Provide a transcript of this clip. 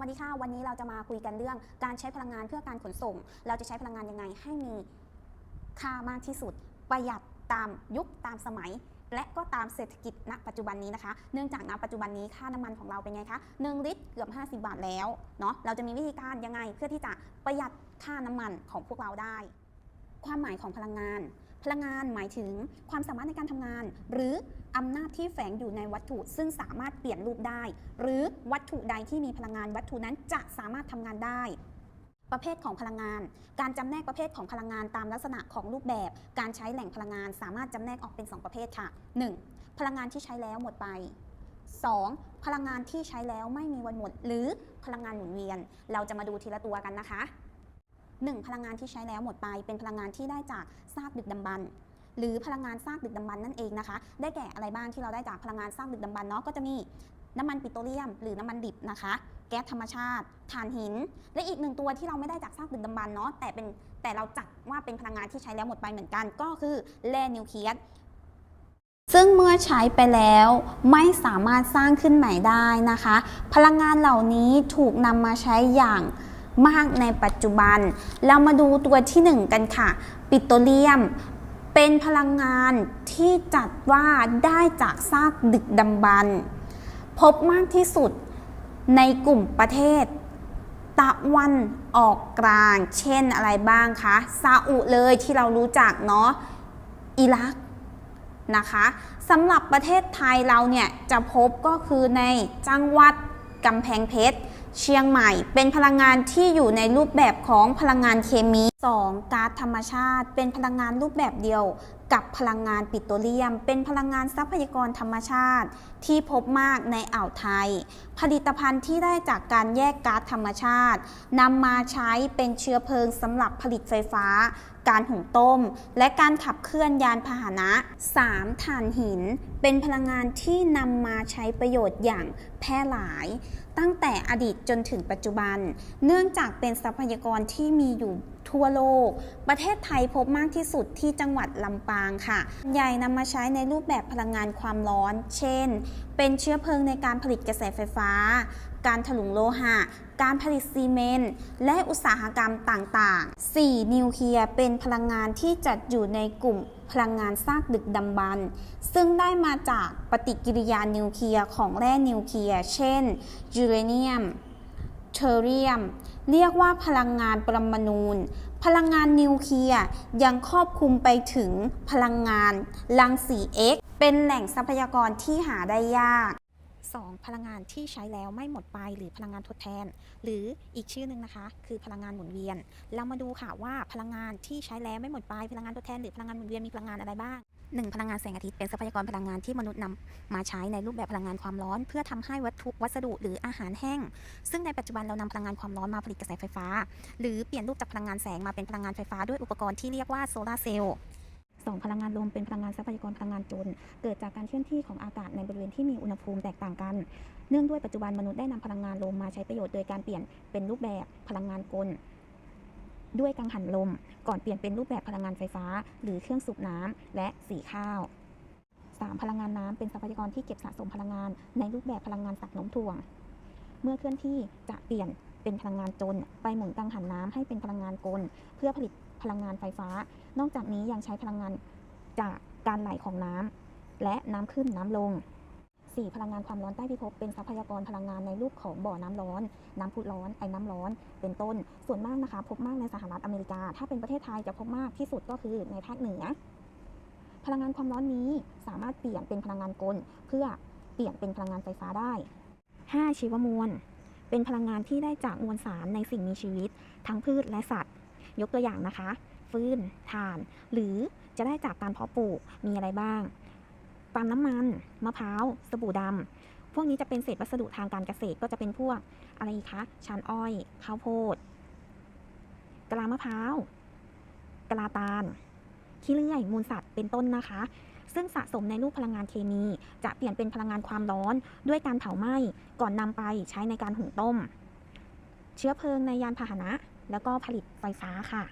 วัสดีค่ะ วันนี้เราจะมาคุยกันเรื่องการใช้พลังงานเพื่อการขนส่ง เราจะใช้พลังงานยังไง ให้มีค่ามากที่สุด ประหยัดตามยุคตามสมัย และก็ตามเศรษฐกิจณปัจจุบันนี้นะคะ เนื่องจากณปัจจุบันนี้ค่าน้ำมันของเราเป็นไงคะ1ลิตรเกือบ 50 บาทแล้วเนาะเราจะมีวิธีการยังไงเพื่อที่จะประหยัดค่าน้ำมันของพวกเราได้ ความหมายของพลังงาน พลังงานหมายถึงความสามารถในการทำงาน หรืออำนาจที่แฝงอยู่ในวัตถุ ซึ่งสามารถเปลี่ยนรูปได้ หรือวัตถุใดที่มีพลังงานวัตถุนั้นจะสามารถทำงานได้ประเภทของพลังงาน การจำแนกประเภทของพลังงานตามลักษณะของรูปแบบ การใช้แหล่งพลังงานสามารถจำแนกออกเป็น 2 ประเภทค่ะ 1. พลังงานที่ใช้แล้วหมดไป 2. พลังงานที่ใช้แล้วไม่มีวันหมด หรือพลังงานหมุนเวียน เราจะมาดูทีละตัวกันนะคะ 1. พลังงานที่ใช้แล้วหมดไป เป็นพลังงานที่ได้จากซากดึกดำบรรพ์หรือพลังงานซากดึกดำบรรพ์นั่นเองนะคะ ได้แก่อะไรบ้างที่เราได้จากพลังงานซากดึกดำบรรพ์เนาะก็จะมีน้ำมันปิโตรเลียม หรือน้ำมันดิบนะคะ แก๊สธรรมชาติถ่านหิน และอีกหนึ่งตัวที่เราไม่ได้จากซากดึกดำบรรพ์เนาะแต่เป็นแต่เราจัดว่าเป็นพลังงานที่ใช้แล้วหมดไปเหมือนกัน ก็คือแร่นิวเคลียสซึ่งเมื่อใช้ไปแล้วไม่สามารถสร้างขึ้นใหม่ได้นะคะ พลังงานเหล่านี้ถูกนำมาใช้อย่าง มากในปัจจุบัน เรามาดูตัวที่ 1 กันค่ะ ปิโตรเลียม เป็นพลังงานที่จัดว่าได้จากซากดึกดำบรรพ์พบมากที่สุดในกลุ่มประเทศ ตะวันออกกลาง เช่นอะไรบ้างคะซาอุเลยที่เรารู้จักเนาะอิรักนะคะสำหรับประเทศไทยเราเนี่ยจะพบก็คือในจังหวัดกำแพงเพชร เชียงใหม่ เป็นพลังงานที่อยู่ในรูปแบบของพลังงานเคมี 2. ก๊าซธรรมชาติ เป็นพลังงานรูปแบบเดียว กับพลังงานปิโตรเลียม เป็นพลังงานทรัพยากรธรรมชาติ ที่พบมากในอ่าวไทย ผลิตภัณฑ์ที่ได้จากการแยกก๊าซธรรมชาตินำมาใช้เป็นเชื้อเพลิงสำหรับผลิตไฟฟ้า การหุงต้ม และการขับเคลื่อนยานพาหนะ 3. ถ่านหิน เป็นพลังงานที่นำมาใช้ประโยชน์อย่างแพร่หลาย ตั้งแต่อดีตจนถึงปัจจุบัน เนื่องจากเป็นทรัพยากรที่มีอยู่ ทั่วโลก ประเทศไทยพบมากที่สุดที่จังหวัดลำปางค่ะใหญ่นำมาใช้ในรูปแบบพลังงานความร้อน เช่น เป็นเชื้อเพลิงในการผลิตกระแสไฟฟ้า การถลุงโลหะ การผลิตซีเมนต์ และอุตสาหกรรมต่างๆ 4. นิวเคลียร์เป็นพลังงานที่จัดอยู่ในกลุ่มพลังงานซากดึกดำบรรพ์ซึ่งได้มาจากปฏิกิริยานิวเคลียร์ของแร่นิวเคลียร์ เช่นยูเรเนียม เทอเรียม เรียกว่าพลังงานปรมาณูพลังงานนิวเคลียร์ยังครอบคลุมไปถึงพลังงานรังสี X เป็นแหล่งทรัพยากรที่หาได้ยาก 2. พลังงานที่ใช้แล้วไม่หมดไปหรือพลังงานทดแทน หรืออีกชื่อหนึ่งนะคะ คือพลังงานหมุนเวียน เรามาดูค่ะว่าพลังงานที่ใช้แล้วไม่หมดไปพลังงานทดแทน หรือพลังงานหมุนเวียนมีพลังงานอะไรบ้าง 1. พลังงานแสงอาทิตย์เป็นทรัพยากรพลังงานที่มนุษย์นำมาใช้ในรูปแบบพลังงานความร้อน เพื่อทำให้วัตถุวัสดุหรืออาหารแห้ง ซึ่งในปัจจุบันเรานำพลังงานความร้อนมาผลิตกระแสไฟฟ้า หรือเปลี่ยนรูปจากพลังงานแสงมาเป็นพลังงานไฟฟ้าด้วยอุปกรณ์ที่เรียกว่าโซลาร์เซลล์ 2. พลังงานลมเป็นพลังงานทรัพยากรพลังงานจนเกิดจากการเคลื่อนที่ของอากาศในบริเวณที่มีอุณหภูมิแตกต่างกัน เนื่องด้วยปัจจุบันมนุษย์ได้นำพลังงานลมมาใช้ประโยชน์โดยการเปลี่ยนเป็นรูปแบบพลังงานกล ด้วยกังหันลม ก่อนเปลี่ยนเป็นรูปแบบพลังงานไฟฟ้า หรือเครื่องสูบน้ำและสีข้าว 3. พลังงานน้ำเป็นทรัพยากรที่เก็บสะสมพลังงาน ในรูปแบบพลังงานตักน้มถ่วง เมื่อเคลื่อนที่จะเปลี่ยนเป็นพลังงานจน ไปหมุนกังหันน้ำให้เป็นพลังงานกล เพื่อผลิตพลังงานไฟฟ้า นอกจากนี้ยังใช้พลังงานจากการไหลของน้ำและน้ำขึ้นน้ำลง 4. พลังงานความร้อนใต้พิภพเป็นทรัพยากรพลังงานในรูปของบ่อน้ำร้อน น้ำพุร้อนไอ้น้ำร้อน เป็นต้น ส่วนมากนะคะ พบมากในสหรัฐอเมริกา ถ้าเป็นประเทศไทยจะพบมากที่สุดก็คือในภาคเหนือ พลังงานความร้อนนี้สามารถเปลี่ยนเป็นพลังงานกล เพื่อเปลี่ยนเป็นพลังงานไฟฟ้าได้ 5. ชีวมวล เป็นพลังงานที่ได้จากมวลสารในสิ่งมีชีวิต ทั้งพืชและสัตว์ ยกตัวอย่างนะคะ ฟืนถ่าน หรือจะได้จากการเพาะปลูกมีอะไรบ้าง ปาล์มน้ำมัน มะพร้าว สบู่ดำพวกนี้จะเป็นเศษวัสดุทางการเกษตรก็จะเป็นพวกอะไรคะชานอ้อย ข้าวโพด กลามะพร้าว กลาตาล ขี้เลื่อย มูลสัตว์ เป็นต้นนะคะ ซึ่งสะสมในรูปพลังงานเคมี จะเปลี่ยนเป็นพลังงานความร้อน ด้วยการเผาไหม้ ก่อนนำไปใช้ในการหุงต้ม เชื้อเพลิงในยานพาหนะ แล้วก็ผลิตไฟฟ้าค่ะ